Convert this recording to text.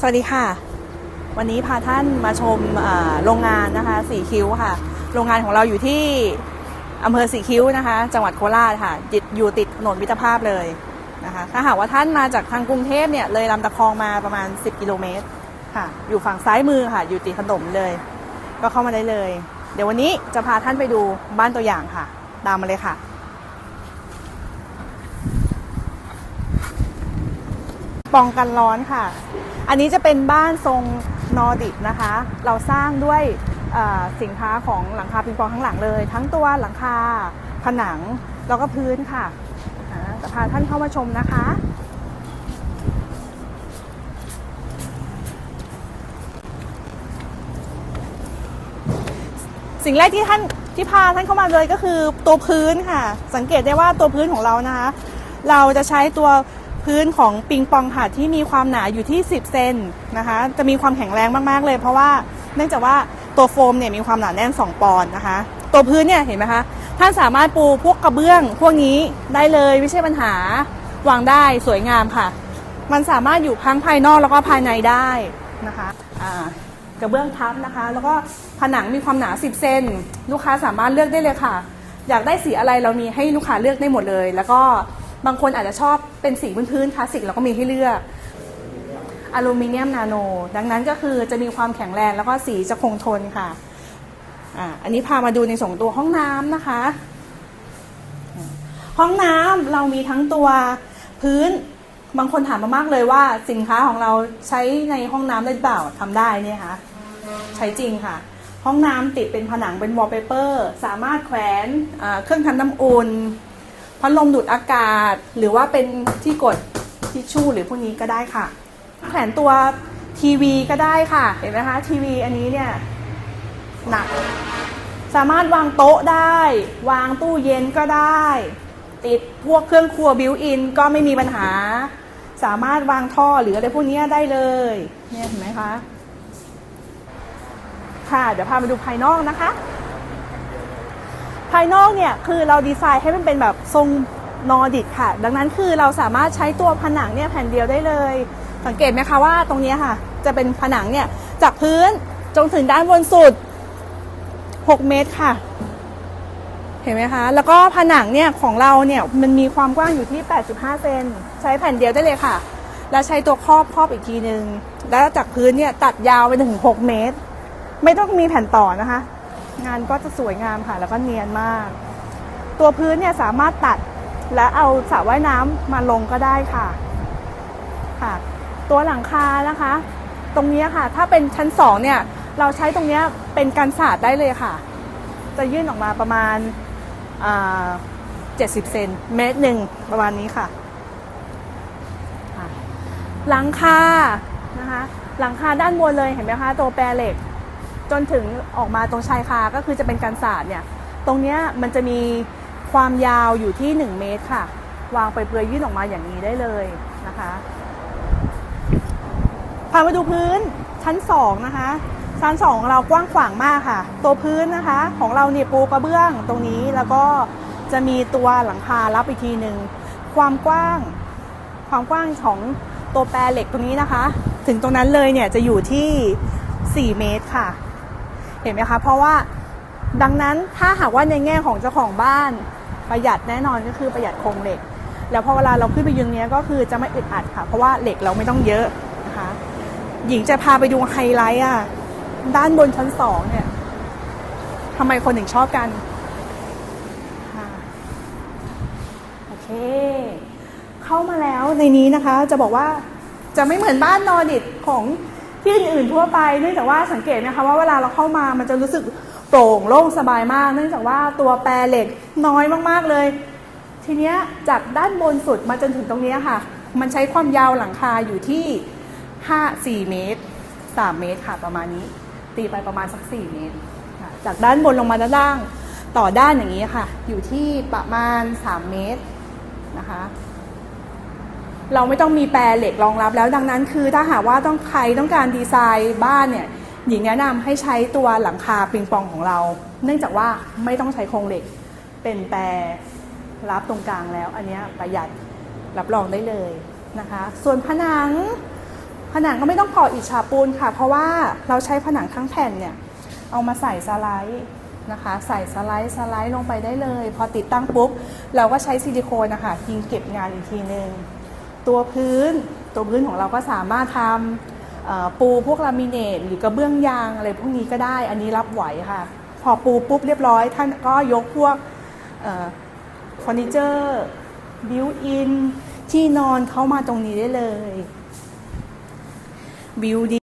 สวัสดีค่ะ วันนี้พาท่านมาชมโรงงานนะคะสีคิ้วค่ะ โรงงานของเราอยู่ที่อำเภอสีคิ้วนะคะ จังหวัดโคราชค่ะติดอยู่ติดถนนมิตรภาพเลยนะคะ ถ้าหากว่าท่านมาจากทางกรุงเทพเนี่ยเลยลำตะคองมาประมาณ 10 กิโลเมตรค่ะ อยู่ฝั่งซ้ายมือค่ะ อยู่ติดถนนเลย ก็เข้ามาได้เลย เดี๋ยววันนี้จะพาท่านไปดูบ้านตัวอย่างค่ะ ตามมาเลยค่ะ ป้องกันร้อนค่ะ อันนี้จะเป็นบ้านทรงนอร์ดิกนะคะ เราสร้างด้วยสินค้าของหลังคาปิงปองทั้งหลังเลย ทั้งตัวหลังคาผนังแล้วก็พื้นค่ะจะพาท่านเข้ามาชมนะคะ สิ่งแรกที่ท่านที่พาท่านเข้ามาเลยก็คือตัวพื้นค่ะ สังเกตได้ว่าตัวพื้นของเรานะคะ เราจะใช้ตัว พื้นของปิงปองค่ะที่มีความหนาอยู่ที่ 10 เซนนะคะ จะมีความแข็งแรงมากๆเลย เพราะว่าเนื่องจากว่าตัวโฟมเนี่ยมีความหนาแน่น 2 ปอนด์นะคะ ตัวพื้นเนี่ยเห็นไหมคะท่านสามารถปูพวกกระเบื้อง พวกนี้ได้เลยไม่ใช่ปัญหาวางได้สวยงามค่ะ มันสามารถอยู่ทั้งภายนอกแล้วก็ภายในได้นะคะกระเบื้องทับนะคะ แล้วก็ผนังมีความหนา 10 เซนลูกค้าสามารถเลือกได้เลยค่ะ อยากได้สีอะไรเรามีให้ลูกค้าเลือกได้หมดเลย แล้วก็ บางคนอาจจะชอบเป็นสีพื้นๆคลาสสิกเราก็มีให้เลือกอลูมิเนียมนาโน ดังนั้นก็คือจะมีความแข็งแรงแล้วก็สีจะคงทนค่ะอ่าอันนี้พามาดูในส่งตัวห้องน้ำนะคะ ห้องน้ำเรามีทั้งตัวพื้นบางคนถามมามากเลยว่าสินค้าของเราใช้ในห้องน้ำได้หรือเปล่าทำได้เนี่ยคะใช้จริงค่ะ ห้องน้ำติดเป็นผนังเป็นวอลเปเปอร์ สามารถแขวนเครื่องทำน้ำอุ่น พัดลมดูดอากาศ หรือว่าเป็นที่กดทิชชู่หรือพวกนี้ก็ได้ค่ะ แขวนตัวทีวีก็ได้ค่ะ เห็นไหมคะทีวีอันนี้เนี่ยหนัก สามารถวางโต๊ะได้ วางตู้เย็นก็ได้ ติดพวกเครื่องครัวบิวอินก็ไม่มีปัญหา สามารถวางท่อหรืออะไรพวกนี้ได้เลยเนี่ยเห็นไหมคะค่ะ เดี๋ยวพามาดูภายนอกนะคะายนอกเนี่ยคือเราดีไซน์ให้มันเป็นแบบทรงนอร์ดิกค่ะ ดังนั้นคือเราสามารถใช้ตัวผนังเนี่ยแผ่นเดียวได้เลย สังเกตไหมคะว่าตรงนี้ค่ะ จะเป็นผนังเนี่ยจากพื้นจนถึงด้านบนสุด 6 เมตรค่ะ เห็นไหมคะ แล้วก็ผนังเนี่ยของเราเนี่ยมันมีความกว้างอยู่ที่ 85 เซนใช้แผ่นเดียวได้เลยค่ะ แล้วใช้ตัวครอบครอบอีกทีหนึ่งแล้วจากพื้นเนี่ยตัดยาวไปถึง 6 เมตร ไม่ต้องมีแผ่นต่อนะคะ งานก็จะสวยงามค่ะ แล้วก็เนียนมาก ตัวพื้นเนี่ยสามารถตัดและเอาสระว่ายน้ำมาลงก็ได้ค่ะค่ะ ตัวหลังคานะคะ ตรงนี้ค่ะ ถ้าเป็นชั้นสองเนี่ยเราใช้ตรงนี้เป็นการสาดได้เลยค่ะ จะยื่นออกมาประมาณเจ็ดสิบเซนเมตรหนึ่งประมาณนี้ค่ะค่ะหลังคานะคะ หลังคาด้านบนเลยเห็นไหมคะ ตัวแปรเหล็ก จนถึงออกมาตรงชายคาก็คือจะเป็นการสาดเนี่ย ตรงเนี้ยมันจะมีความยาวอยู่ที่ 1 เมตรค่ะ วางไปเปลือยยื่นออกมาอย่างนี้ได้เลยนะคะพามาดูพื้นชั้น 2 นะคะ ชั้น2ของเรากว้างขวางมากค่ะ ตัวพื้นนะคะของเราเนี่ยปูกระเบื้องตรงนี้แล้วก็จะมีตัวหลังคารับอีกทีหนึ่งความกว้าง ความกว้างของตัวแปรเหล็กตรงนี้นะคะ ถึงตรงนั้นเลยเนี่ยจะอยู่ที่ 4 เมตรค่ะ เห็นไหมคะเพราะว่าดังนั้นถ้าหากว่าในแง่ของเจ้าของบ้านประหยัดแน่นอนก็คือประหยัดโครงเหล็ก แล้วพอเวลาเราขึ้นไปยืนเนี้ยก็คือจะไม่อึดอัดค่ะ เพราะว่าเหล็กเราไม่ต้องเยอะนะคะหญิงจะพาไปดูไฮไลท์อะด้านบนชั้นสองเนี่ยทำไมคนถึงชอบกันโอเค เข้ามาแล้วในนี้นะคะจะบอกว่าจะไม่เหมือนบ้านนอร์ดิกของ ที่อื่นๆทั่วไป เนื่องจากว่าสังเกตนะคะว่าเวลาเราเข้ามามันจะรู้สึกโปร่งโล่งสบายมาก เนื่องจากว่าตัวแปรเหล็กน้อยมากๆเลย ทีเนี้ยจากด้านบนสุดมาจนถึงตรงนี้ค่ะ มันใช้ความยาวหลังคาอยู่ที่ 5 4 เมตร 3 เมตรค่ะประมาณนี้ ตีไปประมาณสัก 4 เมตร จากด้านบนลงมาด้านล่างต่อด้านอย่างนี้ค่ะ อยู่ที่ประมาณ 3 เมตรนะคะ เราไม่ต้องมีแปรเหล็กรองรับแล้วดังนั้น คือถ้าหากว่าต้องใครต้องการดีไซน์บ้านเนี่ยหญิงแนะนำให้ใช้ตัวหลังคาปิงปองของเรา เนื่องจากว่าไม่ต้องใช้โครงเหล็ก เป็นแปรรับตรงกลางแล้ว อันนี้ประหยัดรับรองได้เลยนะคะ ส่วนผนังผนังก็ไม่ต้องก่ออิฐฉาบปูนค่ะ เพราะว่าเราใช้ผนังทั้งแผ่นเนี่ยเอามาใส่สไลด์นะคะ ใส่สไลด์สไลด์ลงไปได้เลย พอติดตั้งปุ๊บเราก็ใช้ซิลิโคนนะคะยิงเก็บงานอีกทีหนึ่ง ตัวพื้น ตัวพื้นของเราก็สามารถทำปูพวกลามิเนตหรือกระเบื้องยางอะไรพวกนี้ก็ได้ อันนี้รับไหวค่ะ พอปูปุ๊บเรียบร้อย ท่านก็ยกพวกเอ่อเฟอร์นิเจอร์บิวอินที่นอนเข้ามาตรงนี้ได้เลย บิวดี